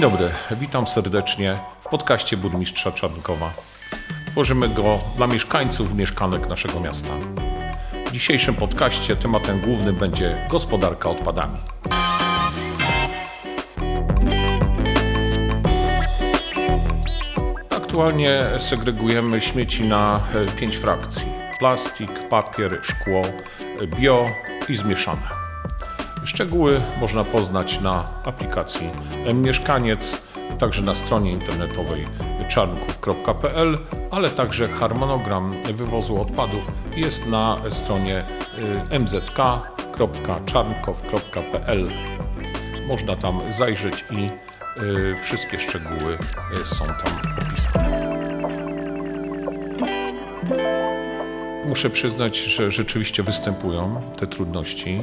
Dzień dobry, witam serdecznie w podcaście burmistrza Czarnkowa. Tworzymy go dla mieszkańców mieszkanek naszego miasta. W dzisiejszym podcaście tematem głównym będzie gospodarka odpadami. Aktualnie segregujemy śmieci na e, pięć frakcji: plastik, papier, szkło, bio i zmieszane. Szczegóły można poznać na aplikacji Mieszkaniec, także na stronie internetowej czarnków.pl, ale także harmonogram wywozu odpadów jest na stronie y, mzk.czarnkow.pl. Można tam zajrzeć i y, wszystkie szczegóły y, są tam opisane. Muszę przyznać, że rzeczywiście występują te trudności.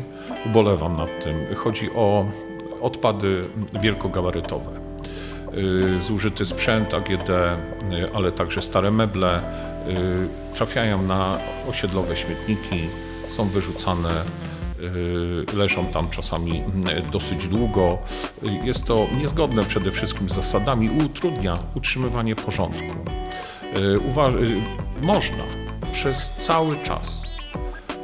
Ubolewam nad tym. Chodzi o odpady wielkogabarytowe. Y, Zużyty sprzęt AGD, y, ale także stare meble y, trafiają na osiedlowe śmietniki, są wyrzucane, leżą tam czasami dosyć długo. Jest to niezgodne przede wszystkim z zasadami i utrudnia utrzymywanie porządku. Uwa- y, można przez cały czas,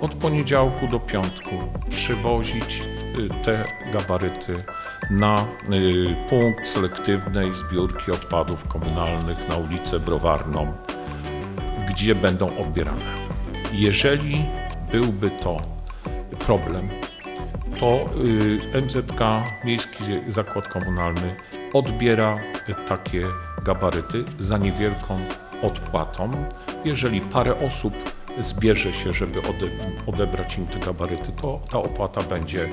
od poniedziałku do piątku, przywozić y, te gabaryty na y, punkt selektywnej zbiórki odpadów komunalnych na ulicę Browarną, gdzie będą odbierane. Jeżeli byłby to problem, to y, MZK, Miejski Zakład Komunalny, odbiera takie gabaryty za niewielką odpłatą. Jeżeli parę osób zbierze się, żeby ode, odebrać im te gabaryty, to ta opłata będzie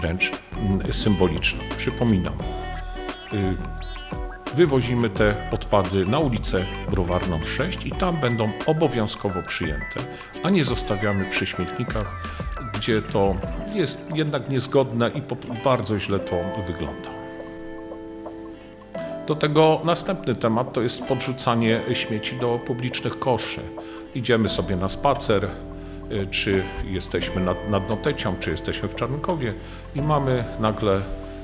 wręcz mm, symboliczna. Przypominam, y, wywozimy te odpady na ulicę Browarną 6 i tam będą obowiązkowo przyjęte, a nie zostawiamy przy śmietnikach, gdzie to jest jednak niezgodne i bardzo źle to wygląda. Do tego następny temat to jest podrzucanie śmieci do publicznych koszy. Idziemy sobie na spacer, y, czy jesteśmy nad, nad Notecią, czy jesteśmy w Czarnkowie i mamy nagle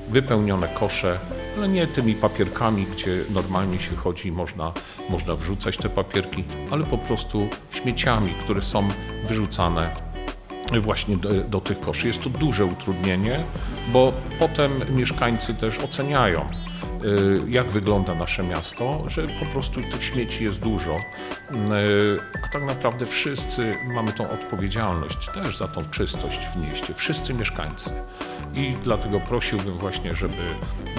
wypełnione kosze, ale nie tymi papierkami, gdzie normalnie się chodzi można, można wrzucać te papierki, ale po prostu śmieciami, które są wyrzucane właśnie do, do tych koszy. Jest to duże utrudnienie, bo potem mieszkańcy też oceniają, jak wygląda nasze miasto, że po prostu tych śmieci jest dużo, y, a tak naprawdę wszyscy mamy tą odpowiedzialność też za tą czystość w mieście, wszyscy mieszkańcy. I dlatego prosiłbym właśnie, żeby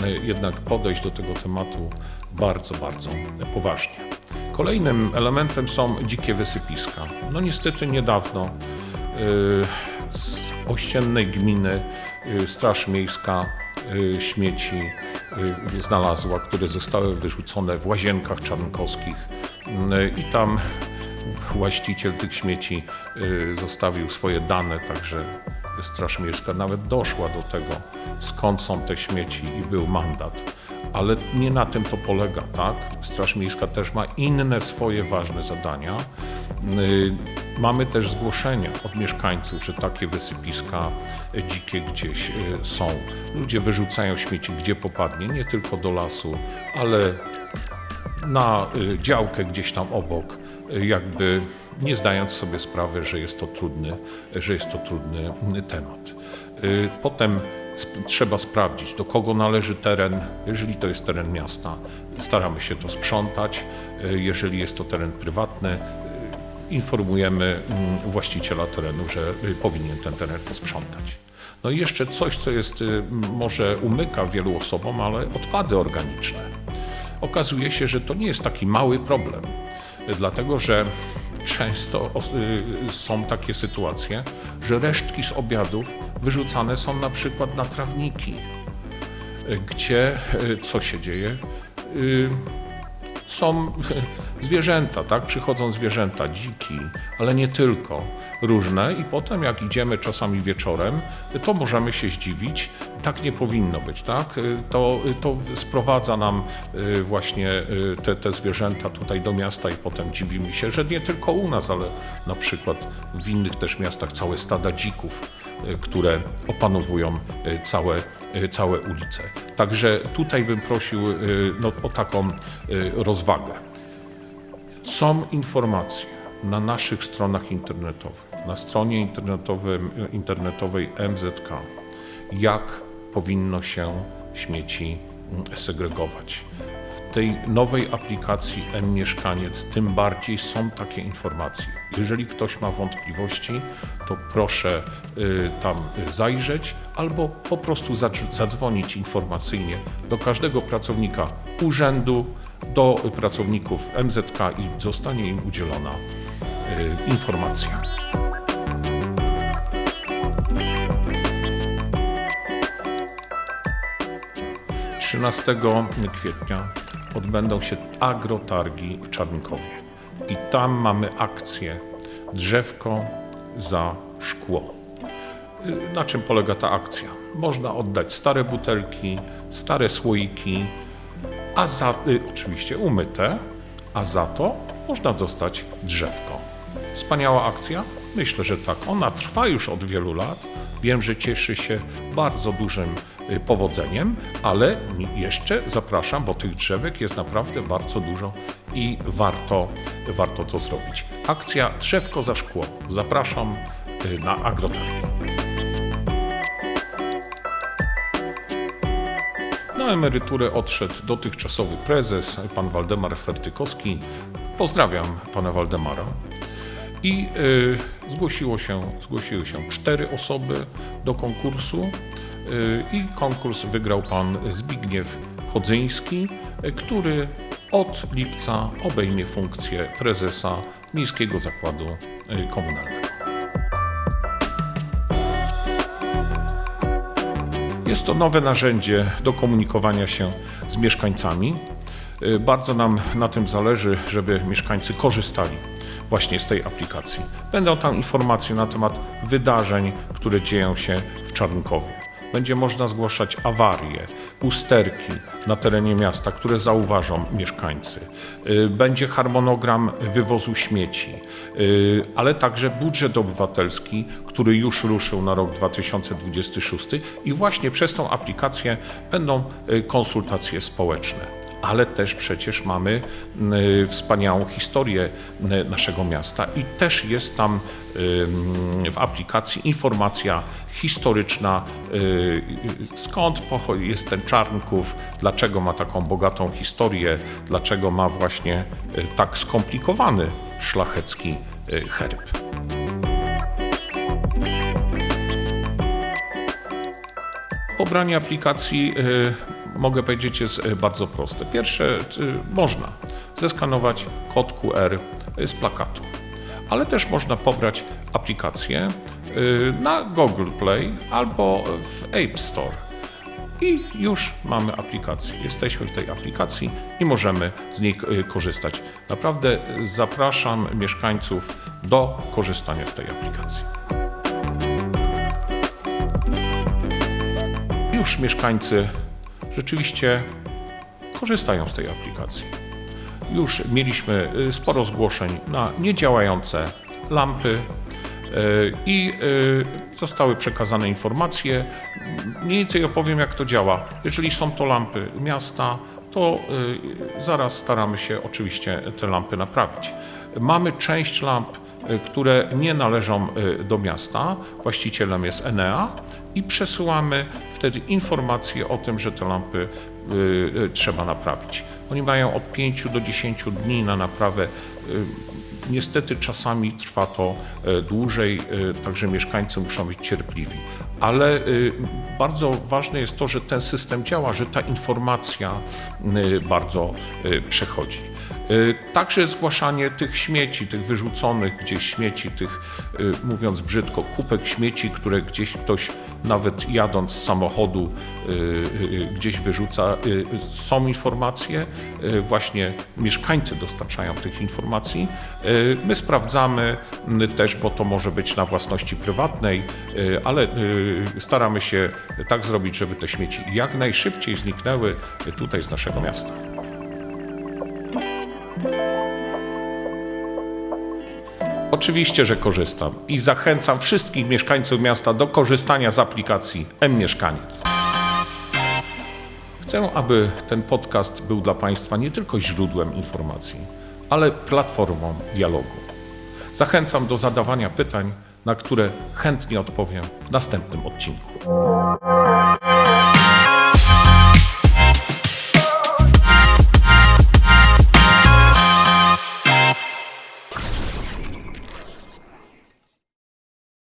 y, jednak podejść do tego tematu bardzo, bardzo poważnie. Kolejnym elementem są dzikie wysypiska. No niestety niedawno y, z ościennej gminy y, Straż Miejska y, śmieci y, znalazła, które zostały wyrzucone w łazienkach czarnkowskich Y, i tam właściciel tych śmieci y, zostawił swoje dane, także Straż Miejska nawet doszła do tego, skąd są te śmieci i był mandat. Ale nie na tym to polega, tak? Straż Miejska też ma inne swoje ważne zadania. Mamy też zgłoszenia od mieszkańców, że takie wysypiska dzikie gdzieś y, są. Ludzie wyrzucają śmieci gdzie popadnie, nie tylko do lasu, ale na y, działkę gdzieś tam obok, y, jakby nie zdając sobie sprawy, że jest to trudny, że jest to trudny temat. Potem trzeba sprawdzić, do kogo należy teren. Jeżeli to jest teren miasta, staramy się to sprzątać. Jeżeli jest to teren prywatny, informujemy mm, właściciela terenu, że y, powinien ten teren posprzątać. No i jeszcze coś, co jest, y, może umyka wielu osobom, ale odpady organiczne. Okazuje się, że to nie jest taki mały problem, dlatego że często y, są takie sytuacje, że resztki z obiadów wyrzucane są na przykład na trawniki, gdzie co się dzieje? Są zwierzęta, tak? Przychodzą zwierzęta, dziki, ale nie tylko, różne i potem jak idziemy czasami wieczorem, to możemy się zdziwić. Tak nie powinno być, tak? Y, To, to sprowadza nam y, właśnie y, te, te zwierzęta tutaj do miasta i potem dziwimy się, że nie tylko u nas, ale na przykład w innych też miastach całe stada dzików y, które opanowują y, całe, y, całe ulice. Także tutaj bym prosił y, no, o taką y, rozwagę. Są informacje na naszych stronach internetowych, na stronie internetowym, internetowej MZK, jak powinno się śmieci segregować. W tej nowej aplikacji M-Mieszkaniec tym bardziej są takie informacje. Jeżeli ktoś ma wątpliwości, to proszę y, tam zajrzeć albo po prostu zadz- zadzwonić informacyjnie do każdego pracownika urzędu, do pracowników MZK i zostanie im udzielona y, informacja. 13 kwietnia odbędą się agrotargi w Czarnkowie. I tam mamy akcję Drzewko za szkło. Na czym polega ta akcja? Można oddać stare butelki, stare słoiki, a za, y, oczywiście umyte, a za to można dostać drzewko. Wspaniała akcja? Myślę, że tak. Ona trwa już od wielu lat. Wiem, że cieszy się bardzo dużym powodzeniem, ale jeszcze zapraszam, bo tych drzewek jest naprawdę bardzo dużo i warto, warto to zrobić. Akcja Drzewko za szkło. Zapraszam y, na agrotargi. Na emeryturę odszedł dotychczasowy prezes, pan Waldemar Fertykowski. Pozdrawiam pana Waldemara. I y, zgłosiło się, zgłosiły się cztery osoby do konkursu y, i konkurs wygrał pan Zbigniew Chodzyński, y, który od lipca obejmie funkcję prezesa Miejskiego Zakładu y, Komunalnego. Jest to nowe narzędzie do komunikowania się z mieszkańcami. Y, Bardzo nam na tym zależy, żeby mieszkańcy korzystali właśnie z tej aplikacji. Będą tam informacje na temat wydarzeń, które dzieją się w Czarnkowie. Będzie można zgłaszać awarie, usterki na terenie miasta, które zauważą mieszkańcy. Y, Będzie harmonogram wywozu śmieci, y, ale także budżet obywatelski, który już ruszył na rok 2026 i właśnie przez tą aplikację będą y, konsultacje społeczne ale też przecież mamy y, wspaniałą historię y, naszego miasta i też jest tam y, w aplikacji informacja historyczna, skąd jest ten Czarnków, dlaczego ma taką bogatą historię, dlaczego ma właśnie tak skomplikowany szlachecki herb. Pobranie aplikacji, mogę powiedzieć, jest y, bardzo proste. Pierwsze, y, można zeskanować kod QR z plakatu, ale też można pobrać aplikację y, na Google Play albo w App Store. I już mamy aplikację. Jesteśmy w tej aplikacji i możemy z niej y, korzystać. Naprawdę zapraszam mieszkańców do korzystania z tej aplikacji. już mieszkańcy rzeczywiście korzystają z tej aplikacji. Już mieliśmy y, sporo zgłoszeń na niedziałające lampy y, i y, zostały przekazane informacje. Mniej więcej opowiem, jak to działa. Jeżeli są to lampy miasta, to zaraz staramy się oczywiście te lampy naprawić. Mamy część lamp, które nie należą do miasta, właścicielem jest Enea i przesyłamy wtedy informacje o tym, że te lampy y, y, trzeba naprawić. Oni mają od 5 do 10 dni na naprawę. Y, Niestety czasami trwa to dłużej, także mieszkańcy muszą być cierpliwi. Ale bardzo ważne jest to, że ten system działa, że ta informacja bardzo przechodzi. Także zgłaszanie tych śmieci, tych wyrzuconych gdzieś śmieci, tych mówiąc brzydko, kupek śmieci, które gdzieś ktoś nawet jadąc z samochodu y, y, gdzieś wyrzuca. Y, Są informacje, y, właśnie mieszkańcy dostarczają tych informacji. Y, My sprawdzamy y, też, bo to może być na własności prywatnej, y, ale y, staramy się tak zrobić, żeby te śmieci jak najszybciej zniknęły y, tutaj z naszego miasta. Oczywiście, że korzystam i zachęcam wszystkich mieszkańców miasta do korzystania z aplikacji M-Mieszkaniec. Chcę, aby ten podcast był dla Państwa nie tylko źródłem informacji, ale platformą dialogu. Zachęcam do zadawania pytań, na które chętnie odpowiem w następnym odcinku.